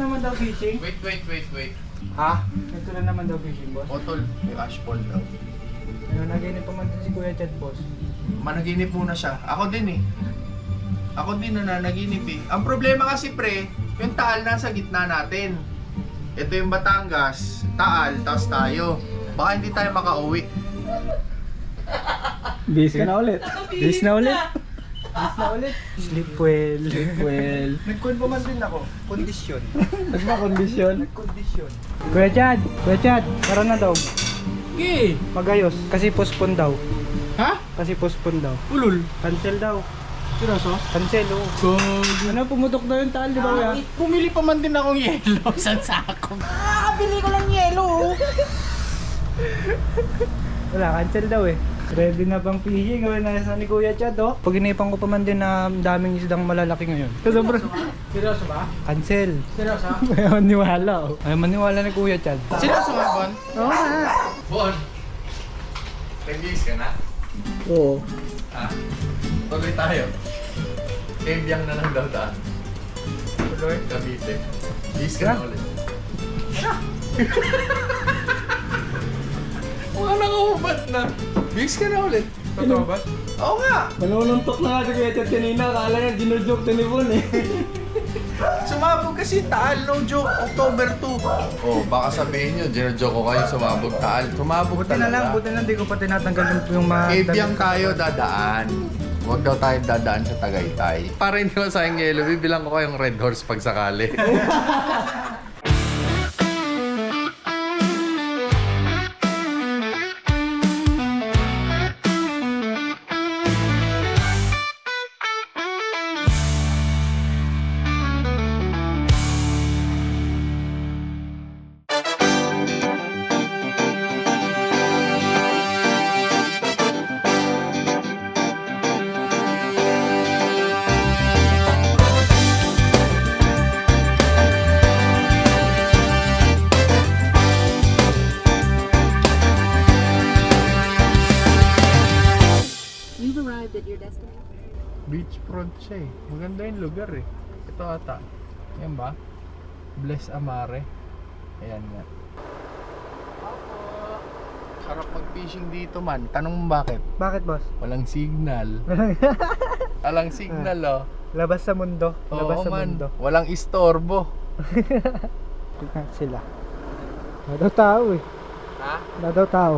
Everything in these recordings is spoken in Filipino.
naman daw fishing. Wait, wait, wait, wait. Ha? Cancel naman daw fishing, boss. Otol, may ashball daw. Ano, naginip pa man din si Kuya Chad, boss. Managinip muna siya. Ako din eh. Ako din na nanaginip eh. Ang problema kasi pre, yung Taal nasa gitna natin. Ito yung Batangas, Taal, tapos tayo. Baka hindi tayo makauwi. Bis ka na ulit. Bis na ulit. Bis na ulit. Sleep well. Sleep well. Nagkun pa man din ako. Kondisyon. Nagpa-kondisyon. Nagkondisyon. Kuya Chad, Kuya Chad, tara na daw. Okay. Magayos. Kasi postpone daw. Ha? Kasi postpone daw. Ulul. Cancel daw. Seryoso? Cancel, oh. Gog. Ano, pumutok daw yung taal, di ba kuya? Pumili pa man din akong yellow sa sako. Wala, cancel daw eh. Ready na bang fishing? Gawin na sa ni Kuya Chad, oh. Pag inipan ko pa man din na daming isdang malalaki ngayon. So, sobrang... Seryoso ba? Cancel. Seryoso? Ayaw maniwala, oh. Ayaw maniwala ni Kuya Chad. Seryoso nga, Bon? Oo nga. Bon. Nag-gis ka na? Oo. Ha? Tuloy tayo. Kebyang na lang daw daan. Tuloy? Cavite. Gis ka na ulit. Wala nang na. Bis ka na ulit. Totoo ba? Oo nga. Manununtok na nga si Kuya Chad kanina. Akala niya ginujoke to ni Bon eh. Sumabog kasi Taal, no joke, October 2. Oh, baka sabihin nyo, ginajoke ko kayo sumabog Taal. Sumabog Buti na lang, buti na lang di ko pa tinatanggal yung, yung mga... Kebyang tayo dadaan. Huwag daw tayo dadaan sa Tagaytay. Para hindi ko sayang yellow, bibilang ko kayong red horse pag sakali. Ito ata. Yan ba? Bless Amare. Ayan nga. Sarap mag-fishing dito man. Tanong mo bakit? Bakit, boss? Walang signal. Walang signal oh. Labas sa mundo. Labas Oo sa man. mundo. Walang istorbo. Tignan sila. Wala daw tao eh. Ha? Wala daw tao.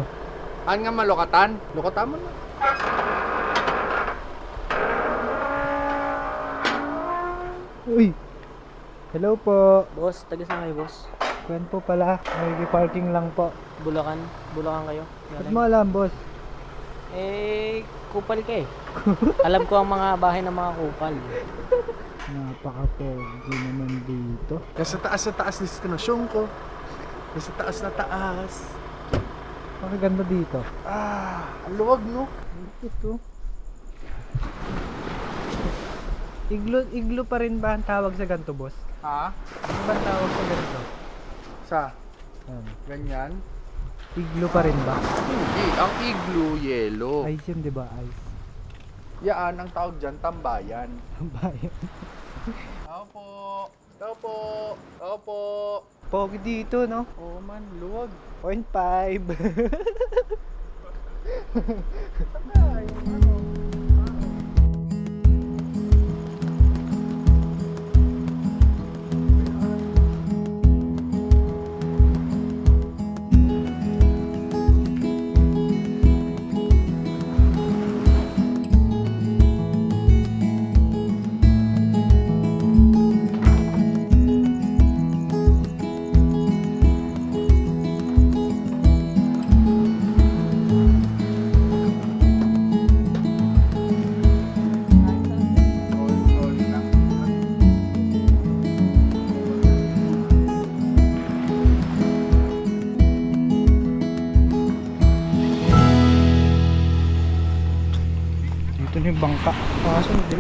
Saan nga malukatan? Lukatan mo na. Uy! Hello po. Boss, taga saan kayo, boss? Kwan po pala. Nag-parking lang po. Bulacan? Bulacan kayo? Ba't mo alam, boss? Eh, kupal ka eh. Alam ko ang mga bahay ng mga kupal. Napaka-pogi naman dito. Nasa taas na taas destinasyon ko. Nasa taas na taas. Pakaganda dito. Ah, ang luwag no? Ito. Iglo, iglo pa rin ba ang tawag sa ganito, boss? Ha? Ano ba tawag sa ganito? Sa Um, ganyan? iglo pa rin ba? Hindi, ang igloo yellow. Ice yun, di ba? Ice. Yaan ang tawag dyan, tambayan. Ang bayan. Tao po. Tao po. Tao po. Pogi dito, no? Oo man, luwag. 0.5. Dito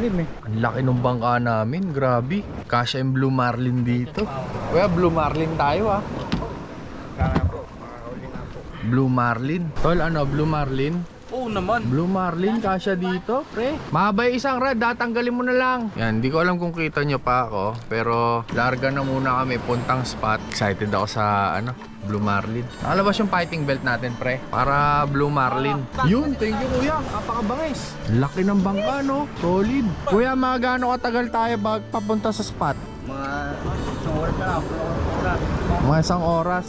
Dilim eh. Ang laki ng bangka namin, grabe. Kasya yung Blue Marlin dito. Kuya, Blue Marlin tayo ah. Blue Marlin. Tol, ano, Blue Marlin? Oo naman. Blue Marlin, kasya dito, pre. Mahaba yung isang rad, datanggalin mo na lang. Yan, hindi ko alam kung kita nyo pa ako. Pero, larga na muna kami, puntang spot. Excited ako sa, ano, Blue Marlin. Nakalabas yung fighting belt natin, pre. Para Blue Marlin. Yun, thank you, kuya. Kapakabangis. Laki ng bangka, no? Solid. Kuya, mga gaano katagal tayo bag papunta sa spot? Mga isang oras na. Mga isang oras.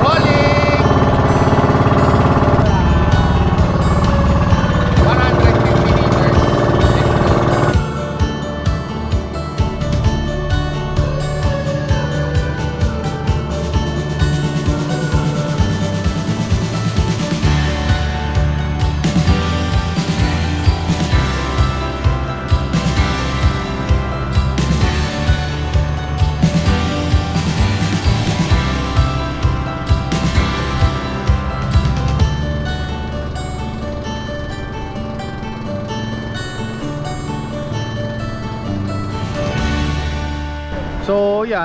Rolling!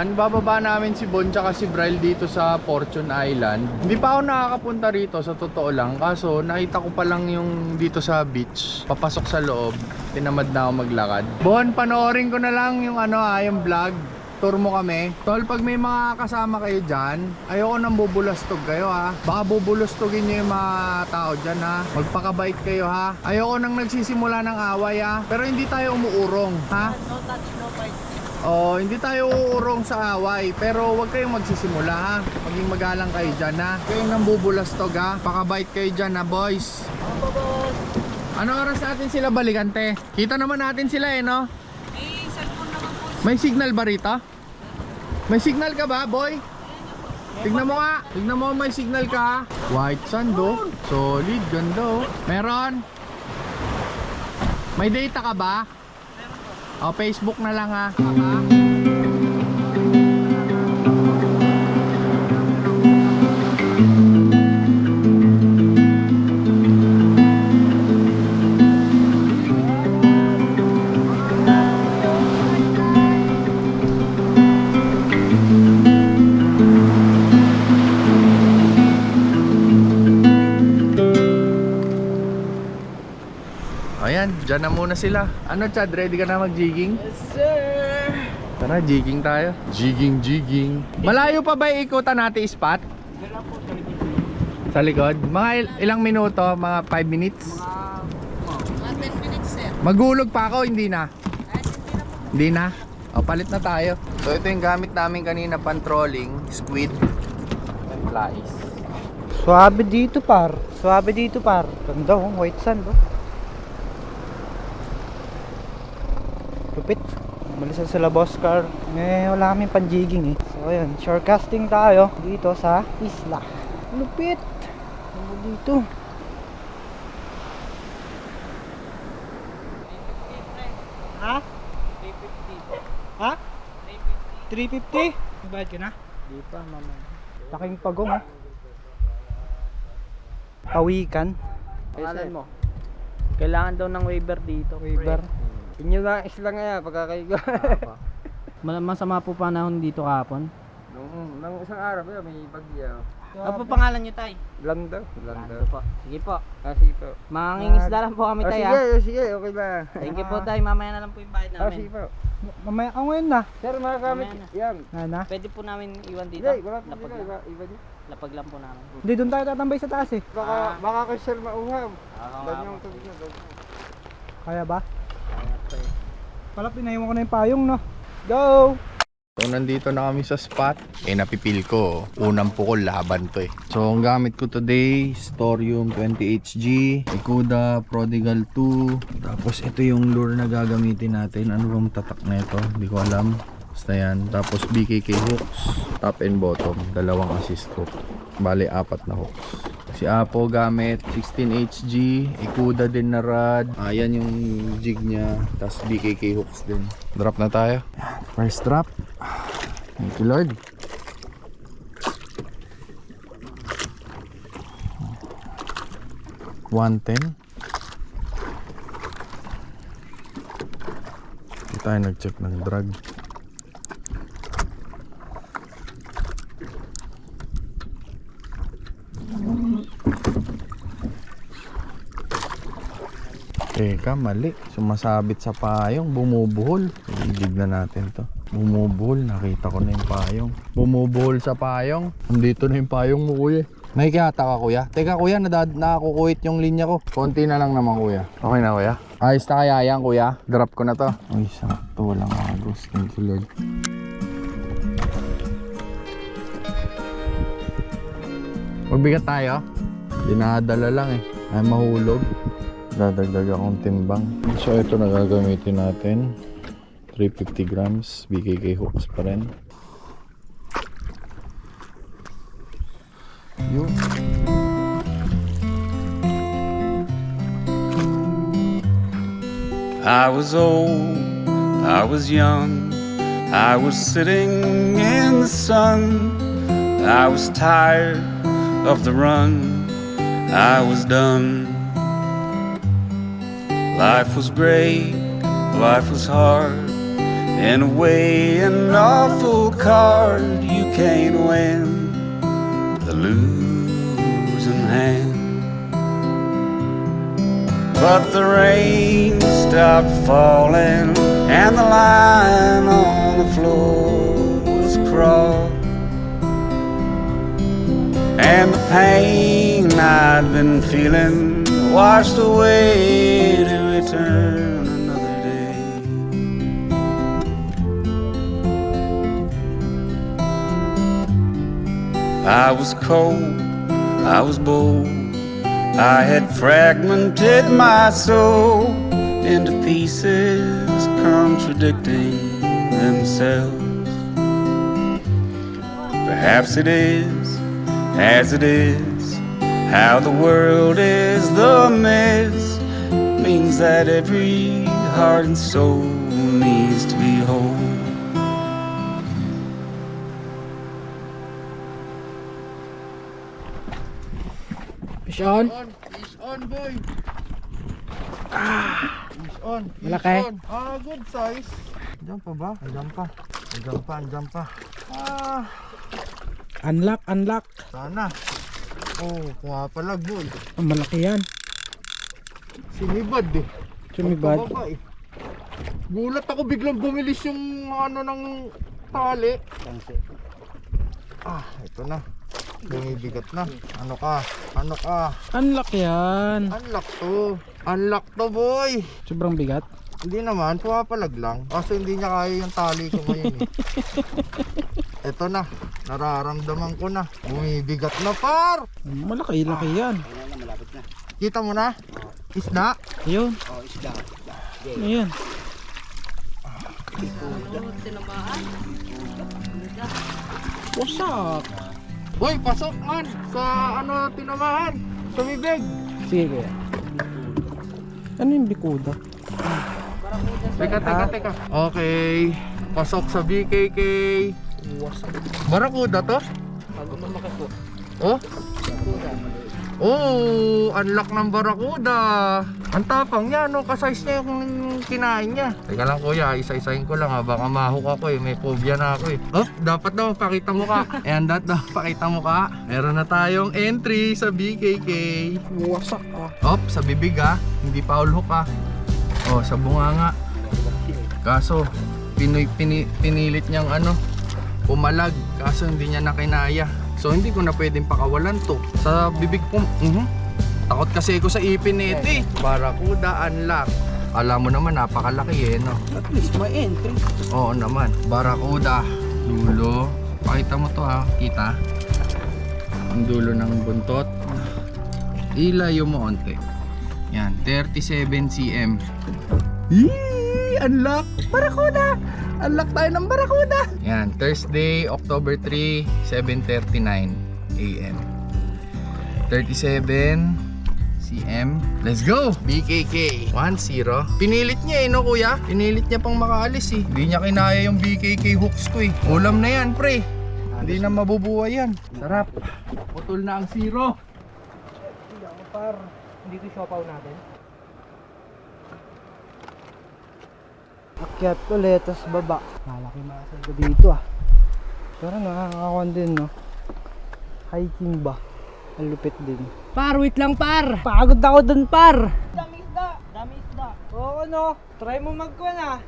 Yan, bababa namin si Bon tsaka si Bryle dito sa Fortune Island. Hindi pa ako nakakapunta rito sa totoo lang. Kaso nakita ko pa lang yung dito sa beach. Papasok sa loob. Tinamad na ako maglakad. Bon, panoorin ko na lang yung ano ah, yung vlog. Tour mo kami. Tol, pag may mga kasama kayo dyan, ayoko nang bubulastog kayo ha. Baka bubulastogin nyo yung mga tao dyan ha. Magpakabait kayo ha. Ayoko nang nagsisimula ng away ha. Pero hindi tayo umuurong ha. Oh, hindi tayo uurong sa away, pero huwag kayong magsisimula ha. Maging magalang kayo dyan ha. Kayong nambubulastog ha. Pakabait kayo dyan ha, boys. Ano oras natin sila balikan? Kita naman natin sila eh, no? May signal ba rito? May signal ka ba, boy? Tignan mo nga. Tignan mo may signal ka. White sand, oh. Solid, ganda, oh. Meron? May data ka ba? O, Facebook na lang ha. Ayan, dyan na muna sila. Ano Chad, ready ka na mag-jigging? Yes sir! Tara, jigging tayo. Jigging, jigging. Malayo pa ba ikutan natin spot? Sa likod? Mga il- ilang minuto? Mga 5 minutes? Mga 10 minutes, sir. Magulog pa ako, hindi na? Hindi na? O, palit na tayo. So, ito yung gamit namin kanina pan trolling, squid and flies. Suabe dito par. Suabe dito par. Ganda oh, white sand oh. Lupit. Malisan sila boss car. Eh, wala kaming panjiging eh. So ayun, shorecasting tayo dito sa isla. Lupit. Ano dito? Ha? 350. Ha? 350. 350? Bayad ka na? Di pa, mama. Laking pagong oh. Pawikan. Pangalan mo? Kailangan daw ng waiver dito. Waiver. Inyo nga isla nga yan, pagkakaigo. Mal- Masama po panahon dito kahapon. nung, nung isang araw yun, may bagyo. Ano po pangalan niyo, Tay? Lando, lando. Ano po? Sige po. Ah, sige po. Mangingisda lang po kami, Ah, Tay, sige, ah. ah, sige, okay ba? Thank you po, Tay. Mamaya na lang po yung bayad Ah, namin. sige po. Mamaya ako ngayon na. Sir, mga kamit, Mamaya na. yan. Na. Pwede po namin iwan dito. Hindi, wala po Lapag sila, lang. iba, iba niyo. Lapag lang po namin. Hindi doon tayo tatambay sa taas eh. Baka, Ah. baka kay sir mauhaw. Oo Doon yung tubig niya, doon. Kaya ba? Pala pinaiwan ko na yung payong no. Go! So nandito na kami sa spot. Eh napipil ko Unang pukol laban to eh. So ang gamit ko today Storium 20HG Ikuda Prodigal 2 Tapos ito yung lure na gagamitin natin. Ano bang tatak na ito? Hindi ko alam. Basta yan. Tapos BKK hooks. Top and bottom. Dalawang assist hook. Bale apat na hooks Si Apo gamit 16HG Ikuda din na rod. Ayan yung jig niya. Tapos BKK hooks din. Drop na tayo. First drop. Thank you Lord. One ten. Hindi tayo nag-check ng drug. Teka, mali. Sumasabit sa payong, bumubuhol. Itignan natin to. Bumubuhol, nakita ko na yung payong. Bumubuhol sa payong. Nandito na yung payong mo, kuya. Nakikita ka, kuya. Teka, kuya, nadad nakakukuit yung linya ko. Konti na lang naman, kuya. Okay na, kuya? Ayos na kaya yan, kuya. Drop ko na to. Ay, sakto. Walang agos. Thank you, Lord. Magbigat tayo. Dinadala lang eh. Ay mahulog. Dadagdag akong timbang. So ito na gagamitin natin. 350 grams. BKK hooks pa rin. Yun. I was old, I was young, I was sitting in the sun. I was tired of the run, I was done. Life was great, life was hard. In a way, an awful card you can't win the losing hand. But the rain stopped falling, and the line on the floor was crossed. And the pain I'd been feeling washed away return another day. I was cold, I was bold. I had fragmented my soul into pieces contradicting themselves. Perhaps it is as it is, how the world is the mess means that every heart and soul needs to be whole. Fish on. Fish on, boy. Ah, fish on. Fish Malaki? on. Ah, good size. Andiyan pa ba? Andiyan pa. Andiyan pa, andiyan pa. Ah, Unlock, unlock. sana. Oh, pumapalag, boy. Malaki yan. Sinibad eh. Sumibad. Pagkababa eh. Gulat ako biglang bumilis yung ano ng tali. Ah, ito na. Bumibigat na. Ano ka? Ano ka? Unlock yan. Unlock to. Unlock to, boy. Sobrang bigat. Hindi naman, pumapalag lang. Kaso hindi niya kaya yung tali ko ngayon eh. Ito na, nararamdaman ko na. Bumibigat na par! Malaki, laki yan. Kita mo na? Isda? Ayun. Ayun. Wasak. Uy, pasok man! Sa ano tinamahan? Sa bibig! Sige. Ano yung bikuda? Teka, teka, teka. Okay. Pasok sa BKK. Wasak. Barakuda to? Oh? Oh, unlock ng barakuda. Ang tapang niya, no? Kasize niya yung kinain niya. Teka lang kuya, isa-isahin ko lang ha. Baka mahuk ako eh. May phobia na ako eh. Oh, dapat daw pakita mo ka. Ayan, dapat daw pakita mo ka. Meron na tayong entry sa BKK. Wasak ah. Op, sa bibig ha. Hindi pa hook ha. Oh, sa bunga nga. Kaso, pinoy, pini, pinilit niyang ano, pumalag. Kaso hindi niya nakinaya. So hindi ko na pwedeng pakawalan to. Sa bibig ko, mhm. Takot kasi ako sa ipin nito eh. Barakuda unlock. Alam mo naman, napakalaki eh, no? At least may entry. Oo naman. Barakuda. Dulo. Pakita mo to ha. Kita. Ang dulo ng buntot. Ilayo mo onte. Yan. 37 cm. Yee! Unlock! Barakuda! Unlock tayo ng Barakuda! Yan. Thursday, October 3, 7.39 a.m. 37 cm. Let's go! BKK 1-0. Pinilit niya eh, no kuya? Pinilit niya pang makaalis eh. Hindi niya kinaya yung BKK hooks ko eh. Ulam na yan, pre. Hindi na mabubuhay yan. Sarap. Putol na ang zero. Hindi ako par. Hindi ko siopaw natin. Akyat ulit, tapos baba. Malaki masal ko dito ah. Pero nakakakuan din no. Hiking ba? Ang lupit din. Par, wait lang par! Pagod ako dun par! Dami isda! Dami isda! Oo, ano? Try mo mag-kuhan ah.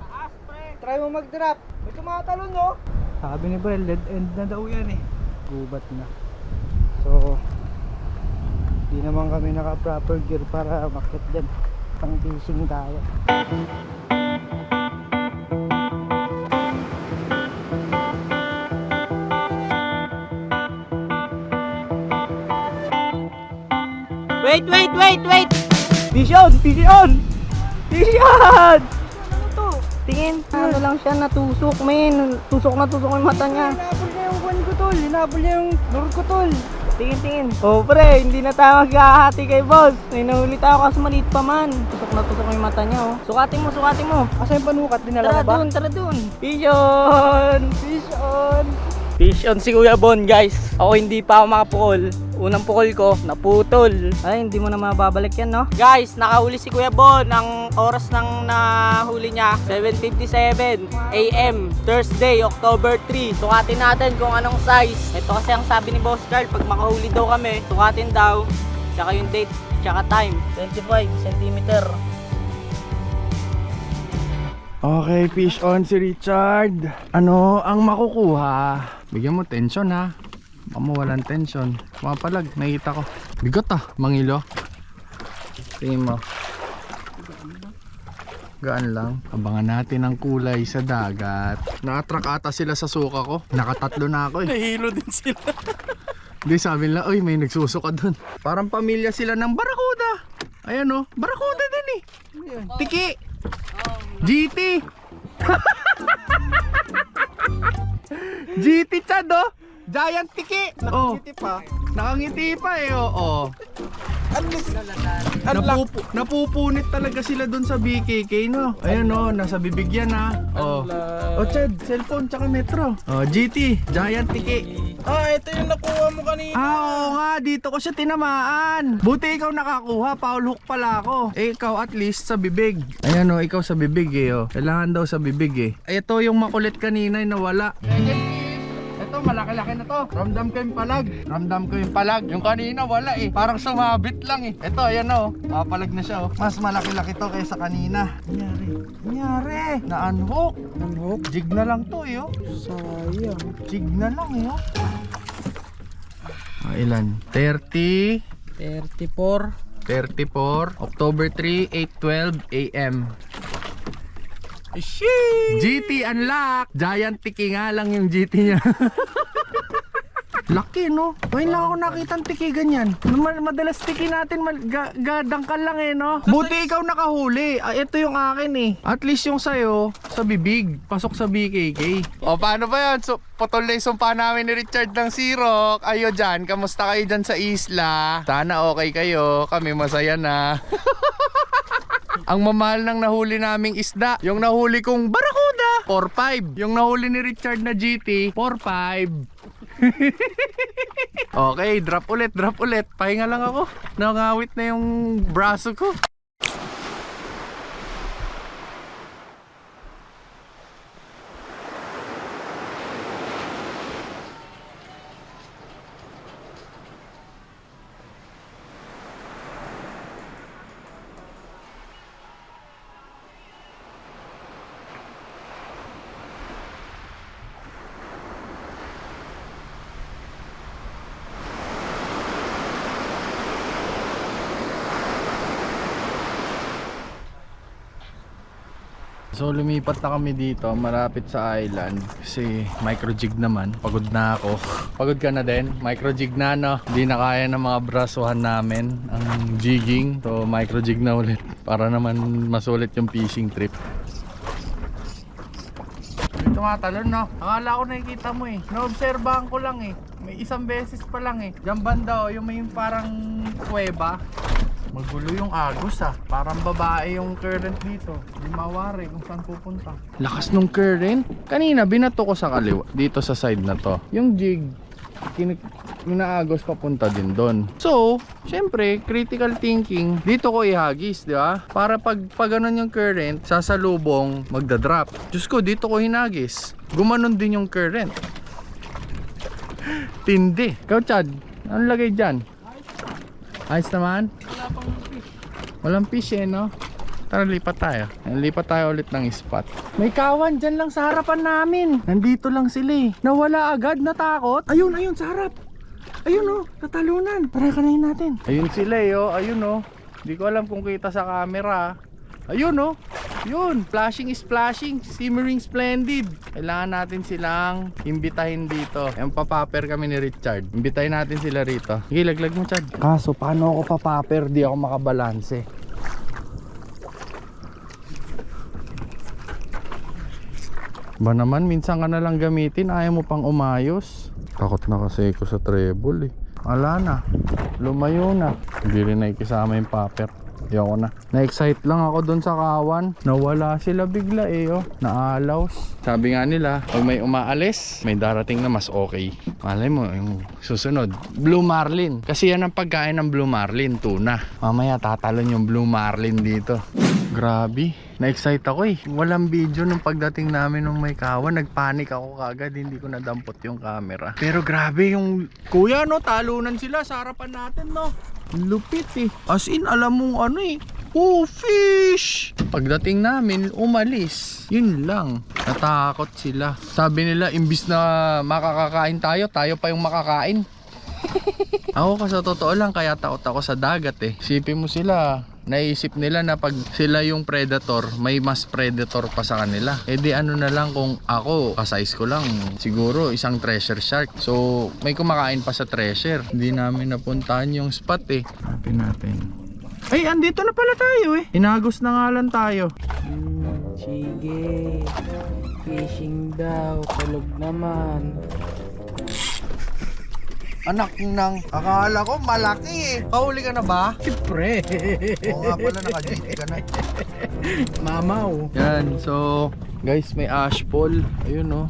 Taas, pre. Try mo mag-drop. May tumatalon, no? Sabi ni Brel, dead end na daw yan eh. Gubat na. So, di naman kami naka-proper gear para makit dyan. Pang fishing tayo. Wait, wait, wait, wait! Fish on! Fish on! Fish on! Ano to? Tingin, ano lang siya natusok, men. Tusok na tusok yung mata niya. Hinabol niya yung kwan ko tol. Hinabol niya yung lure ko tol. Tingin, tingin. Oh, pre, hindi na tayo maghahati kay boss. May nahuli tayo kasi maliit pa man. Tusok na tusok yung mata niya, oh. Sukatin mo, sukatin mo. Asa yung panukat? Dinala Tara ba? dun, tara dun. Fish on! Fish on! Fish on si Kuya Bon, guys. Ako hindi pa ako makapukol. Unang pukol ko, naputol. Ay, hindi mo na mababalik yan, no? Guys, nakahuli si Kuya Bon. Ang oras ng nahuli niya, 7.57 a.m. Thursday, October 3. Sukatin natin kung anong size. Ito kasi ang sabi ni Boss Carl, pag makahuli daw kami, sukatin daw. Tsaka yung date, tsaka time. 25 cm. Okay, fish on si Richard. Ano ang makukuha? Bigyan mo tension ha. Baka mo walang tension. Mapalag, nakita ko. Bigot ah, mangilo. Tingin mo. Gaan lang. Abangan natin ang kulay sa dagat. Na-attract ata sila sa suka ko. Nakatatlo na ako eh. Nahilo din sila. Hindi sabi nila, oy may nagsusuka dun. Parang pamilya sila ng Barakuda. Ayan oh, Barakuda din eh. Tiki! GT! GT Chad oh! Giant Tiki! Oh, pa. nakangiti pa eh oh. oh. Least, unlock. Napupu napupunit talaga sila dun sa BKK no. Ayan oh, nasa bibig yan ha. Oh. Oh Chad, cellphone tsaka metro. Oh, GT, Giant Tiki. Ah, ito yung nakuha mo kanina. Ah, oo nga, dito ko siya tinamaan. Buti ikaw nakakuha, foul hook pala ako. Eh, ikaw at least sa bibig. Ayan o, ikaw sa bibig eh. Oh. Kailangan daw sa bibig eh. Ito yung makulit kanina yung nawala. Ito, malaki-laki na to. Ramdam ko yung palag. Ramdam ko yung palag. Yung kanina wala eh. Parang sumabit lang eh. Ito, ayan o. Papalag na siya oh. Mas malaki-laki to kaysa kanina. Nangyari. Nangyari. Na-unhook. Unhook? Jig na lang to eh oh. Sayang. Jig na lang eh oh. Ah, ilan? 30 34. 34 October 3 8:12 AM GT unlock. Giant tiki nga lang yung GT niya. Laki no? Ngayon lang ako nakita ng tiki ganyan. Ma- Madalas tiki natin ga- gadangkal lang eh no? Buti ikaw nakahuli. Ah, Ito yung akin eh. At least yung sayo Sa bibig. Pasok sa BKK O paano ba yan? So, putol na yung sumpa namin ni Richard ng Sirok Ayo dyan Kamusta kayo dyan sa isla? Sana okay kayo. Kami masaya na Ang mamahal ng nahuli naming isda Yung nahuli kong Barakuda 4-5 Yung nahuli ni Richard na GT 4-5 Okay, drop ulit, drop ulit. Pahinga lang ako. Nangawit na yung braso ko. So lumipat na kami dito, malapit sa island kasi micro jig naman. Pagod na ako. Pagod ka na din? Micro jig na no? Hindi na kaya ng mga brasuhan namin ang jigging. So micro jig na ulit para naman masulit yung fishing trip. Tumatalon no? Akala ko nakikita mo eh. Naobserbahan ko lang eh. May isang beses pa lang eh. Diyan banda oh, yung may parang kuweba. Magulo yung agos ah. Parang babae yung current dito. Hindi mawari kung saan pupunta. Lakas nung current. Kanina binato ko sa kaliwa. Dito sa side na to. Yung jig. Kinik papunta din doon. So, syempre, critical thinking, dito ko ihagis, di ba? Para pag, pag ganun yung current, sasalubong, magda-drop. Diyos ko, dito ko hinagis. Gumanon din yung current. Tindi. Ikaw, Chad, anong lagay dyan? Ayos naman? Walang fish eh, no? Tara, lipat tayo. Lipat tayo ulit ng spot. May kawan dyan lang sa harapan namin. Nandito lang sila eh. Nawala agad, natakot. Ayun, ayun, sa harap. Ayun oh, natalunan. Tara, kanayin natin. Ayun sila eh, oh. Ayun oh. Hindi ko alam kung kita sa camera. Ayun oh. Yun, flashing is flashing, simmering splendid. Kailangan natin silang imbitahin dito. Yung papaper kami ni Richard. Imbitahin natin sila rito. Sige, laglag mo, Chad. Kaso, paano ako papaper? Di ako makabalanse. Ba naman, minsan ka na lang gamitin, ayaw mo pang umayos. Takot na kasi ako sa treble eh. Wala na, lumayo na. Hindi rin nakikisama yung paper. Ayoko na. Na-excite lang ako doon sa kawan. Nawala sila bigla eh oh. Naalaws. Sabi nga nila, pag may umaalis, may darating na mas okay. Malay mo, yung susunod. Blue Marlin. Kasi yan ang pagkain ng Blue Marlin, tuna. Mamaya tatalon yung Blue Marlin dito. Grabe. Na-excite ako eh. Walang video nung pagdating namin nung may kawan. Nagpanik ako kagad. Hindi ko nadampot yung camera. Pero grabe yung... Kuya no, talunan sila sa harapan natin no. Lupit eh. As in, alam mong ano eh. Oh, fish! Pagdating namin, umalis. Yun lang. Natakot sila. Sabi nila, imbis na makakakain tayo, tayo pa yung makakain. Ako kasi totoo lang kaya takot ako sa dagat eh. Sipin mo sila, naisip nila na pag sila yung predator, may mas predator pa sa kanila. E di ano na lang kung ako, kasize ko lang, siguro isang treasure shark. So, may kumakain pa sa treasure. Hindi namin napuntahan yung spot eh. Hanapin natin. Ay, andito na pala tayo eh. Inagos na nga lang tayo. Hmm, sige. Fishing daw. Tulog naman. Anak ng, akala ko malaki eh. Kahuli ka na ba? Siyempre. Oo nga pala, naka-jeep ka na. Mamaw. Yan, so guys may ashfall. Ayun oh.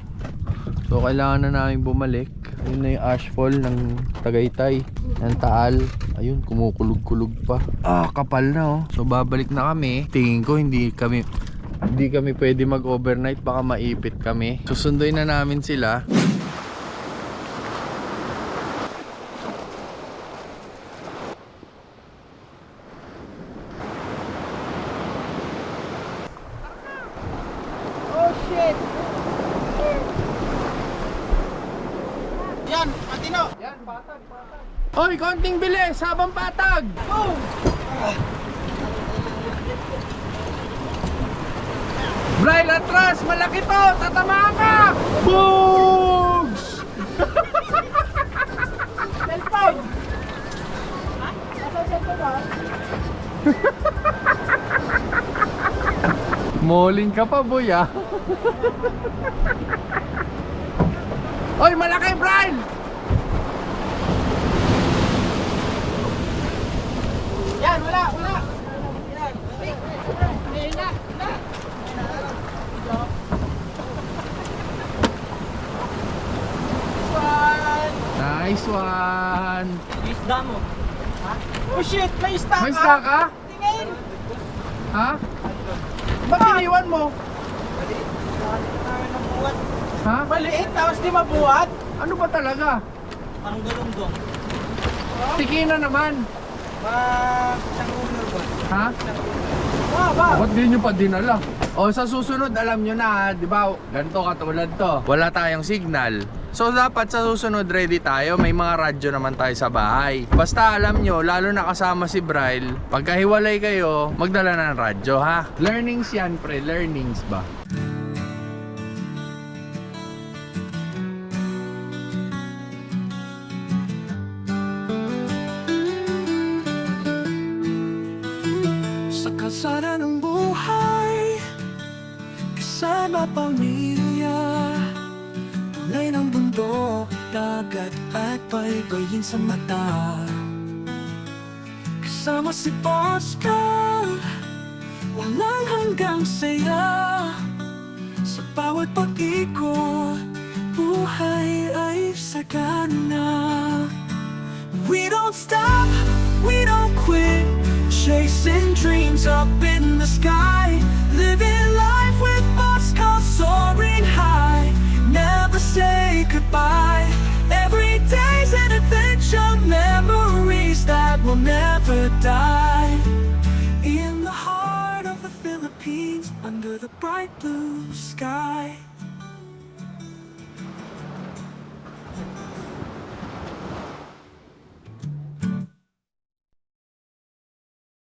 So kailangan na namin bumalik. Ayun na yung ashfall ng Tagaytay, ng Taal. Ayun, kumukulog-kulog pa. Ah, kapal na oh. So babalik na kami. Tingin ko hindi kami hindi kami pwede mag-overnight baka maipit kami. Susunduin na namin sila. Oh shit. Yan, Atino. Hoy, konting bilis, habang patag. Go! Brian atras, malaki to, tatama ka! Boogs! Cellphone. Moling ka pa, boy, ah. Oy, malaki, Brian! Yan, wala, wala. Yan. Ay, na, na. One. Nice one! Isda mo. Oh shit, may stock May stock ka? Tingin. Ha? Ba't iniwan mo? Ha? Maliit, tapos di mabuhat. Ano ba talaga? Parang galunggong. Tiki na naman. Ma, isang ulo ba? Ha? Ah, ba? Ba't di nyo pa dinala? O sa susunod, alam nyo na, di ba? Ganito katulad to. Wala tayong signal. So dapat sa susunod ready tayo, may mga radyo naman tayo sa bahay. Basta alam nyo, lalo na kasama si Bryle, pagkahiwalay kayo, magdala na ng radyo ha. Learnings yan pre, learnings ba? Sa kalsada ng buhay Kasama pamilya Tulay baybayin sa mata. Kasama si Pascal Walang hanggang saya. Sa bawat pag-ikot Buhay ay sagana. We don't stop, we don't quit. Chasing dreams up in the sky. Living life with cause soaring high. Never say goodbye adventure Memories that will never die In the heart of the Philippines under the bright blue sky.